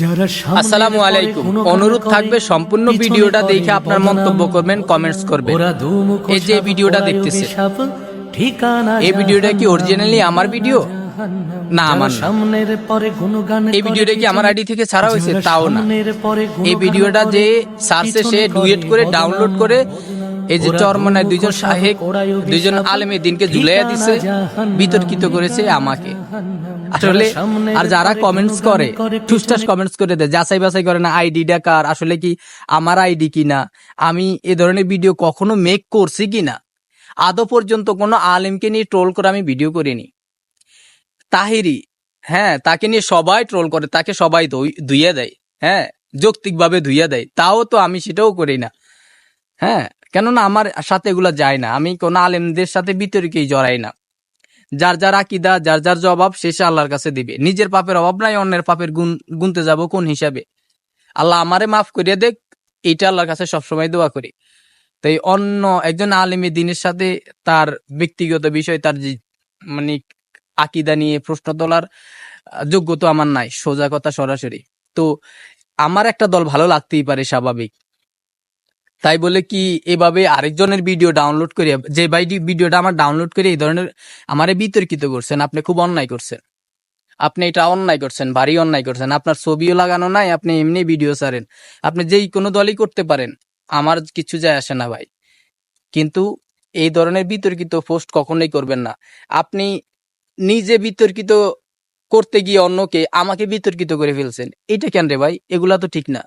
যারা আসসালামু আলাইকুম। অনুরোধ থাকবে সম্পূর্ণ ভিডিওটা দেখে আপনার মন্তব্য করবেন কমেন্টস করবেন। এই যে ভিডিওটা দেখতেছেন ঠিকানা এই ভিডিওটা কি অরিজিনালি আমার ভিডিও না আমার। সামনের পরে গুণগান এই ভিডিওটা কি আমার আইডি থেকে ছাড়া হয়েছে? তাও না। এই ভিডিওটা যে সার্চে সে ডুয়েট করে ডাউনলোড করে এই যে চরমনায় দুইজন শাহেক দুইজন আলেমে দিনকে ঝুলাইয়া দিছে বিতর্কিত করেছে আমাকে। আসলে আর যারা কমেন্টস করে ঠুসটাস কমেন্টস করে দেয় যাচাই বাছাই করে না আইডিটা কার আসলে কি আমার আইডি কিনা আমি এ ধরনের ভিডিও কখনো মেক করছি কিনা আদৌ পর্যন্ত কোনো আলেমকে নিয়ে ট্রোল করে আমি ভিডিও করিনি। তাহিরি হ্যাঁ তাকে নিয়ে সবাই ট্রোল করে তাকে সবাই ধুই- ধুইয়া দেয় হ্যাঁ যৌক্তিকভাবে ধুইয়া দেয় তাও তো আমি সেটাও করি না হ্যাঁ কেননা আমার সাথে এগুলা যায় না। আমি কোনো আলেমদের সাথে বিতর্কেই জড়াই না। যার যার আকিদা যার যার জবাব শেষে আল্লাহর কাছে দিবে। নিজের পাপের অভাব নাই অন্যের পাপের গুণ গুনতে যাব কোন হিসাবে? আল্লাহ আমারে মাফ করিয়া দেখ এইটা আল্লাহর কাছে সবসময় দোয়া করি। তাই অন্য একজন আলেমী দিনের সাথে তার ব্যক্তিগত বিষয় তার মানে আকিদা নিয়ে প্রশ্ন তোলার আহ, যোগ্যতা আমার নাই। সোজা কথা সরাসরি। তো আমার একটা দল ভালো লাগতেই পারে স্বাভাবিক। তাই বলে কি এভাবে আরেকজনের ভিডিও ডাউনলোড করে, যে ভাই ভিডিওটা আমার ডাউনলোড করে এই ধরনের আমারে বিতর্কিত করছেন, আপনি খুব অন্যায় করছেন। আপনি এটা অন্যায় করছেন, ভারী অন্যায় করছেন, আপনার ছবিও লাগানো নাই, আপনি এমনি ভিডিও ছাড়েন। আপনি যেই কোনো দলই করতে পারেন, আমার কিছু যায় আসে না ভাই। কিন্তু এই ধরনের বিতর্কিত পোস্ট কখনোই করবেন না। আপনি নিজে বিতর্কিত করতে গিয়ে অন্যকে আমাকে বিতর্কিত করে ফেলছেন, এটা কেন রে ভাই? এগুলা তো ঠিক না।